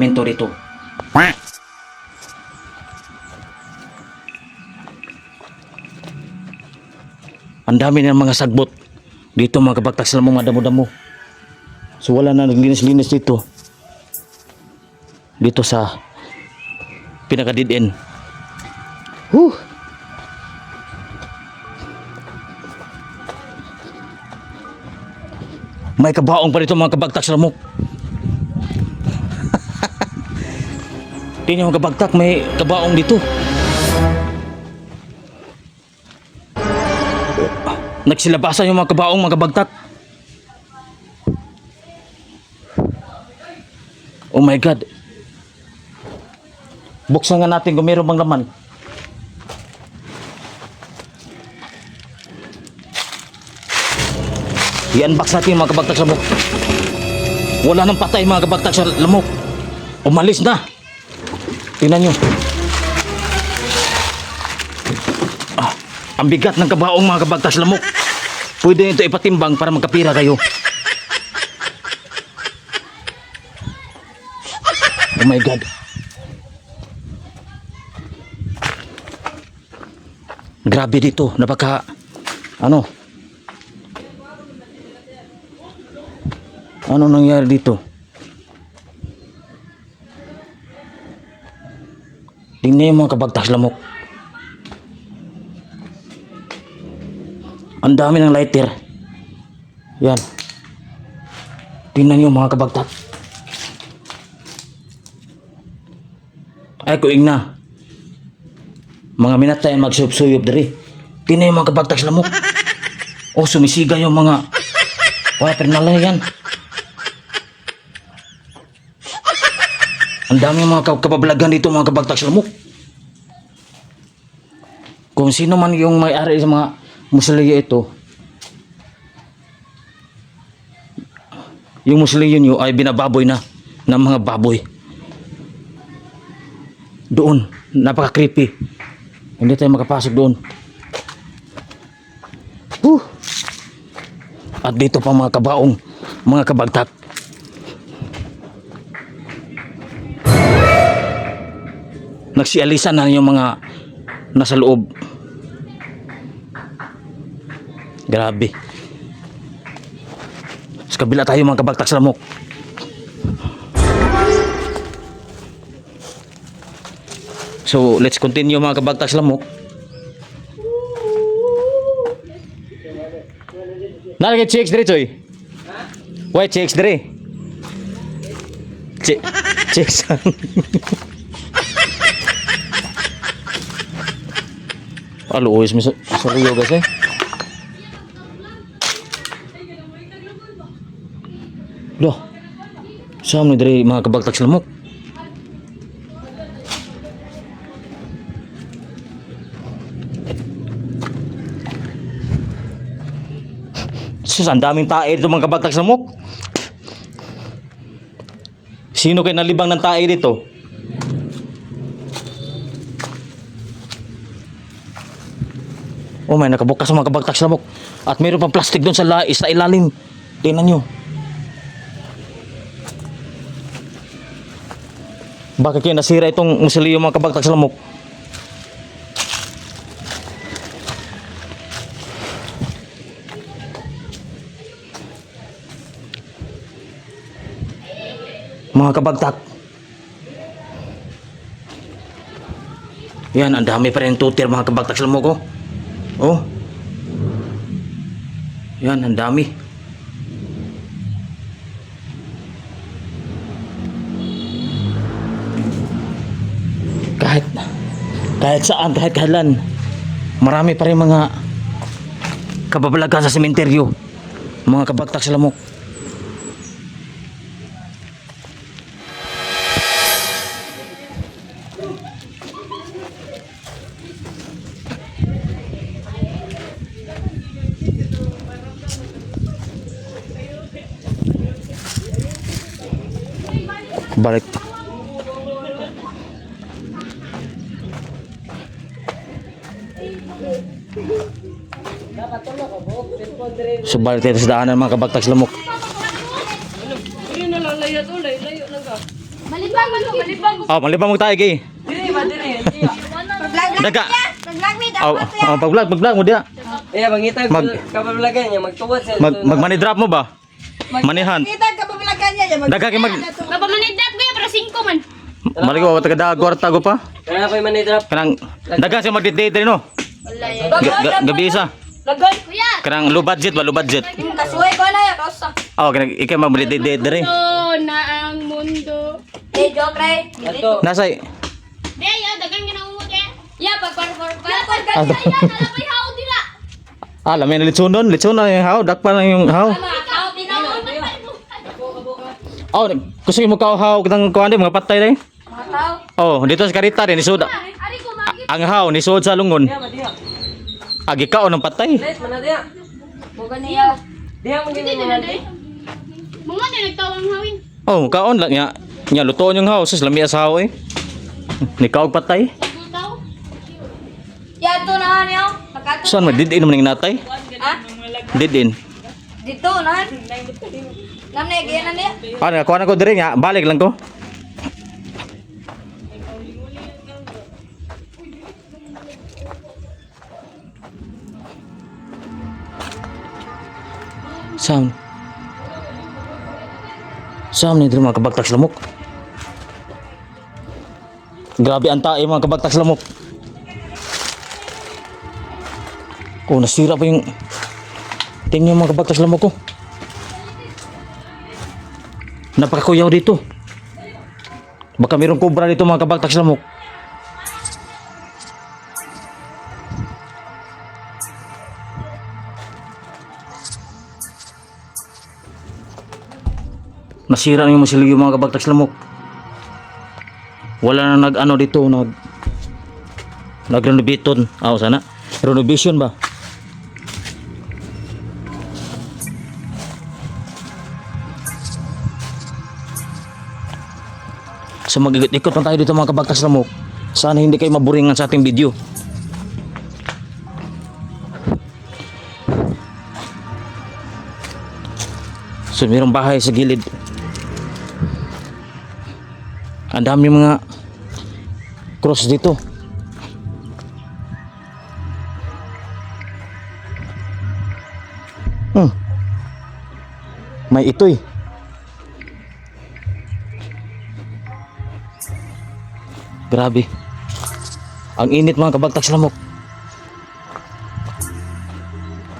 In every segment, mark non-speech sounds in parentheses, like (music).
Minto rito. Ang dami ng mga sagbot. Dito mga kabagtas na mga damo-damo. So wala na naglinis-linis dito. Dito sa pinaka dead end. Huh. May kabaong pa dito mga kabagtak sa lamok. Tingnan mo kabagtak, may kabaong dito. Nagsilabasan yung mga kabaong mga kabagtak. Oh my God. Buksan nga natin kung meron bang laman. I-unbox natin mga kabagtak sa lamok. Wala nang patay mga kabagtak sa lamok. Umalis na. Tingnan nyo. Ah, ang bigat ng kabaong mga kabagtak sa lamok. Pwede ito ipatimbang para magkapira kayo. Oh my God. Grabe dito. Napaka... Ano? Ano nangyari dito? Yung mga kabagtas lamok. Ang dami ng lighter. Yan. Tingnan yung mga kabagtak. Ay, kuing na. Mga minatay magsuyop-suyop dari. Tingnan yung mga kabagtak lamok. Oh, sumisiga yung mga... Wala, pernala yan. Ang dami mga kap- kapabalagan dito mga kabagtak lamok. Kung sino man yung may-ari sa mga muslaya ito, yung muslaya nyo ay binababoy na ng mga baboy. Doon, napaka-creepy. Hindi tayo makapasok doon. Huh. At dito pa mga kabaong, mga kabagtak. nagsialisan na yung mga nasa loob. Grabe. Sa kabila tayo mga kabagtak sa lamok. So, let's continue mga kabagtak sa lamok. Nalagay chicks dire, Choy. Why chicks dire? Chi chicks. (laughs) Aluoy mi sa Rio guys eh. Saan mo dari mga kabagtak sa lamok? Sus, ang daming tae dito mga kabagtak sa lamok. Sino kayo nalibang ng tae dito? Oh, may nakabukas sa mga kabagtak sa lamok. At mayroon pang plastic doon sa, la sa ilalim. Tingnan nyo. Bakit kaya nasira itong musilyo mga kabagtak sa lamok? Mga kabagtak. Yan, ang dami pa rin tutir mga kabagtak sa lamok oh. Oh. Yan, ang dami. Kahit kahit saan, kahit kailan, marami pa rin mga kababalagan sa sementeryo. Mga kabagtak sa lamok. Balik. So balik tayo sa daanan mga kabagtak sa lamok. Hindi na lang layo to, layo, lang ka. Mali ba Malibang mo, malibang mo. Oh, malibang mo tayo kay. Ba dili? Pag-vlog Daga. Pag-vlog mi, Oh, oh pag-vlog, mag-vlog mo dia. Eh mangita Mag- kapablagan niya magtuwad sa Mag mag-money drop mo ba? Manihan. Kita ka pag-vlogan niya. mag- Daga kay mag Papamanidap ko yan, para 5 man. Mali ko taga da kwarta ko pa. Kana pa man drop. Kanang daga siya mag-date no. Gabi isa. Lagay. Kuya. Kanang low budget ba, low budget. Kasuway ko na yan, Rosa. Oh, kanang ikay mag-date date dere. na ang mundo. Eh, joke, Ray. Ato. Nasay. Di, ya, dagang ginaungot eh. Ya, pag par par par. Ya, pag Ah, ganyan yan, alam mo yung haot nila. Ah, lamin na litsunon, litsunon yung haw, dakpa na yung haw. Oh, gusto mo ka haw ng kuan mga patay dai. Mga. Oh, dito sa karita din ko, magi. Ang haw ni suod sa lungon. Madiha. Agi ka ng patay. Les man diha. Bukan niya. Diha mo gini Mga na nagtawang hawin. Oh, kaon lang nya. Nya lutoon yung haw, sus lami sa haw eh. Ni kaog patay. Tao. Ya, to na niyo. Nakato. Saan mo didin man ning natay? Ha? Didin. Dito, na. Nam na, gaya na niya. Ah, nakuha na ko diri nga, balik lang ko. Sound. Sound ni diri mga kabagtak sa lamok. Grabe ang tae mga kabagtak sa lamok. Oh, nasira pa yung tingin mga kabagtak sa lamok ko. Napakakuyaw dito. Baka mayroong kubra dito mga kabagtak sa lamok. Nasira na yung masilig yung mga kabagtak sa lamok. Wala na nag-ano dito, nag nag-renovaton. Ah, sana. Renovation ba? So mag-ikot lang tayo dito mga kabagtas lamok. Sana hindi kayo maburingan sa ating video. So mayroong bahay sa gilid. Ang dami mga cross dito. Hmm. May itoy. Grabe. Ang init mga kabagtak sa lamok.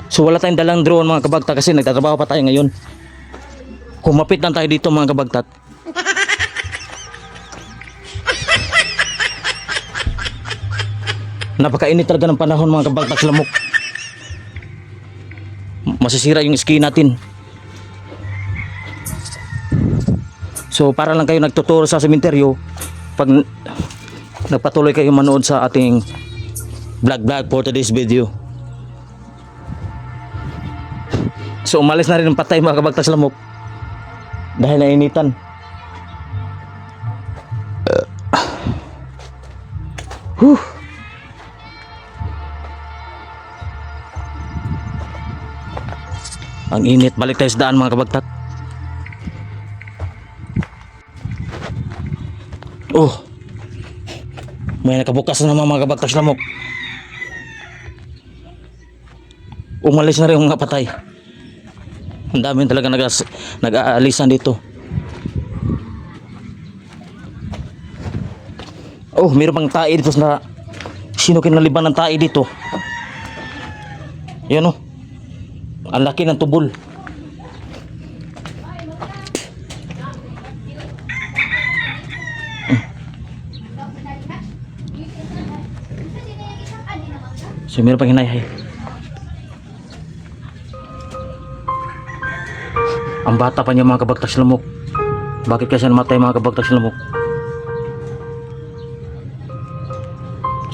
So wala tayong dalang drone mga kabagtak kasi nagtatrabaho pa tayo ngayon. Kumapit lang tayo dito mga kabagtat. Napakainit talaga ng panahon mga kabagtak lamok. Masisira yung ski natin. So para lang kayo nagtuturo sa sementeryo pag nagpatuloy kayo manood sa ating vlog vlog for today's video. So umalis na rin ng patay mga kabagtas lamok dahil nainitan. Whew. Ang init, balik tayo sa daan mga kabagtat. Oh. May nakabukas na naman mga kabagtas lamok. Umalis na rin yung mga patay. Ang dami talaga nag nag-aalisan dito. Oh, mayroon pang tae dito na sino kinaliban ng tae dito. Yan oh. Ang laki ng tubol. So meron pang hinayhay. Ang bata pa niya mga kabagtas lamok. Bakit kasi namatay mga kabagtas lamok?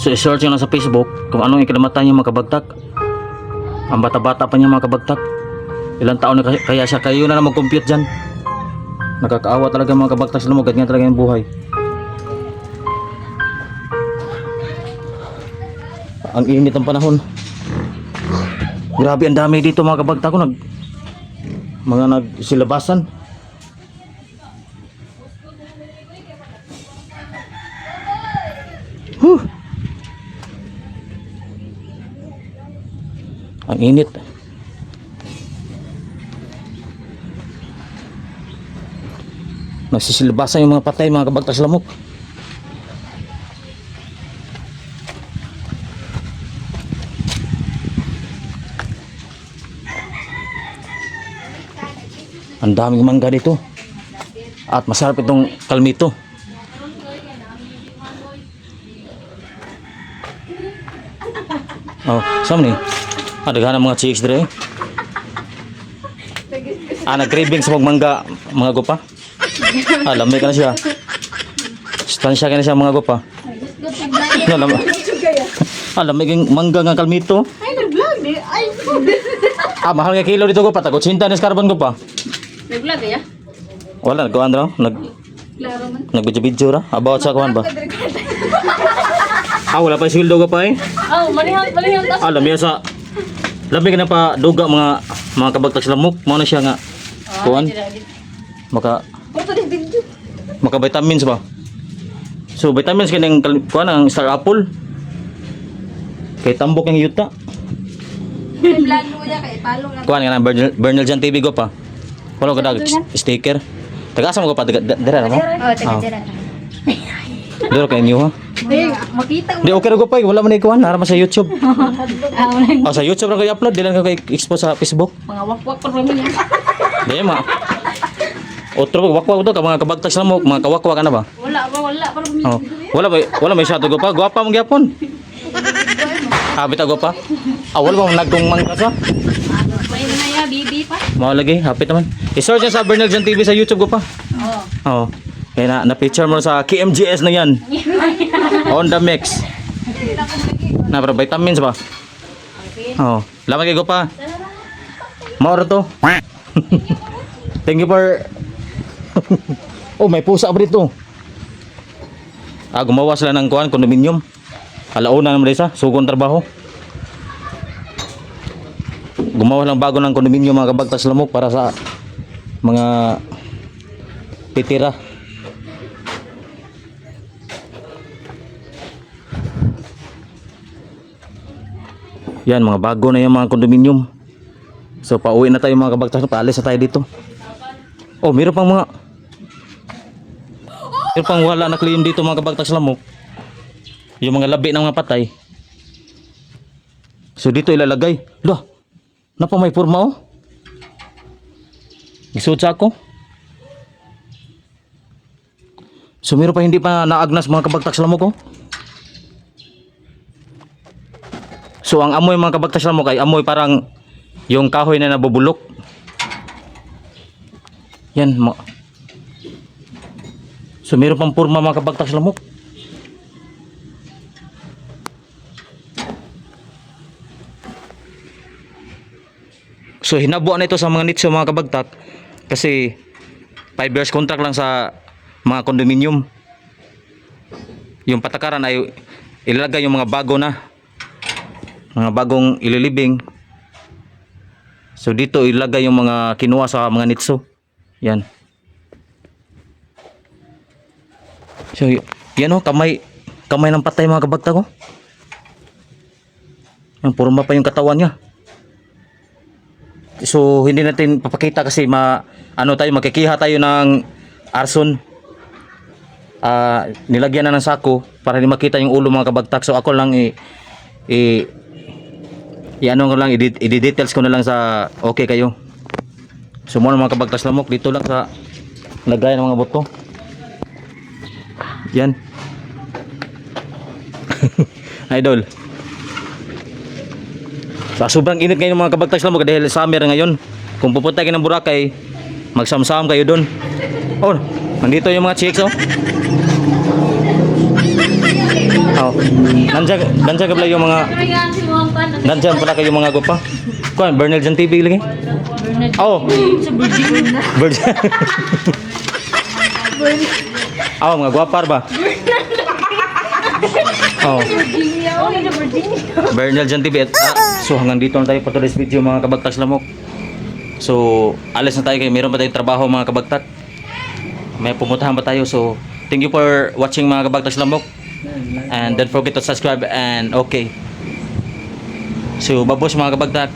So i-search nyo lang sa Facebook kung anong ikinamatay niya mga kabagtak. Ang bata-bata pa niya mga kabagtak. Ilang taon na kaya siya kayo na lang mag-compute dyan. Nakakaawa talaga mga kabagtas lamok. Ganyan talaga yung buhay. Ang init ng panahon. Grabe ang dami dito mga kabagta ko nag mga nagsilabasan. Ang init. Nagsisilbasan yung mga patay, mga kabagtas lamok. Ang daming mangga dito. At masarap itong kalmito. Oh, saan? Ah, daghan mga chicks dire. Ah, nag-craving sa magmangga, mga gupa. Ah, lamay ka na siya. Stansya ka na siya, mga gupa. Na, lamay. Ah, lamay kang mangga nga kalmito. Ay, nag-vlog di. Ay, Ah, mahal nga kilo dito gupa. Tagot sinta ni carbon gupa. Nag-vlog kaya? Wala, nagkuhan raw. Nag, Klaro man. nagbidyo-bidyo ra. About sa kuhan ba? Ah, wala pa yung sweldo ka pa eh. Oh, manihang, manihang. Ah, lamay sa... Lamay ka na pa duga mga mga kabagtag sa lamok. Mao na siya nga. Kuhan. Maka maka vitamins ba? So vitamins kanang kuan ang star apple. Kay tambok ang yuta. Kuan nga Bernal, Bernal Jan TV go pa. Wala ko dag sticker. Tagasa mo ko pa dira ra mo. Oh, taga Ah. Dira kay niyo ha. Ay, makita Di okay ra ko pa wala man ikuan nara man sa YouTube. (laughs) Ah. Oh sa YouTube ra ko i-upload, di lang ko expose sa Facebook. Mga wakwak pa rin niya. Di ma. Otro wakwak to ka mga kabagtas na mo, mga kawakwa ka na ba? Wala pa, wala pa rin. Oh. Wala ba wala may shadow ko pa. Gwapa mo gyapon. Ah, bitaw pa. Ah, wala bang nagdong mangka sa? Bibi pa. Mao lagi, hapit naman. I-search niya sa Bernal Jan TV sa YouTube ko pa. Oh. Oo. Kaya na, na-picture mo sa KMGS na yan. (laughs) On the mix. Na, pero vitamins ba? Oo. Lamang kayo pa. Mauro to. (laughs) Thank you for... (laughs) oh, may pusa pa dito. Ah, gumawa sila ng kuhan, condominium. Alauna naman isa, sugong trabaho. Gumawa lang bago ng condominium mga kabagtas lamok para sa mga titira. Yan, mga bago na yung mga kondominium. So, pauwi na tayo mga kabagtas. Paalis na tayo dito. Oh, meron pang mga... Meron pang wala na claim dito mga kabagtas lamok. Yung mga labi ng mga patay. So, dito ilalagay. Lah, napa may forma oh. Isuot sa ako. So, meron pa hindi pa naagnas mga kabagtas lamok oh. So ang amoy mga kabagtas lamok ay amoy parang yung kahoy na nabubulok. Yan mo. So meron pang purma mga kabagtas lamok. So hinabuan na ito sa mga nitso mga kabagtak kasi 5 years contract lang sa mga condominium. Yung patakaran ay ilalagay yung mga bago na mga bagong ililibing. So dito ilagay yung mga kinuha sa mga nitso. Yan. So yan oh, kamay kamay ng patay mga kabagta ko. Yan, purma pa yung katawan niya. So hindi natin papakita kasi ma ano tayo magkikiha tayo ng arson. Ah, nilagyan na ng sako para hindi makita yung ulo mga kabagtak. So ako lang i, i i-ano ko lang, i-details ko na lang sa okay kayo. So muna mga kabagtas lamok, dito lang sa lagayan ng mga buto. Yan. (laughs) Idol. Sa sobrang init ngayon mga kabagtas lamok dahil summer ngayon. Kung pupunta kayo ng Boracay, magsamsam kayo doon. Oh, nandito yung mga chicks oh. Oh. Nandiyan, nandiyan ka pala yung mga Mom pa. Nandyan pala kayo mga gupa. Kuan, Bernal Jan TV lagi. Oh. Bird. oh, mga guwapar ba? Oh. Bernal Jan TV. At, ah, so hanggang dito na tayo for today's video mga kabagtas lamok. So, alis na tayo kayo. Meron pa tayong trabaho mga kabagtak. May pumuntahan pa tayo. So, thank you for watching mga kabagtas lamok. And don't forget to subscribe and okay. So, babos mga kabagtak.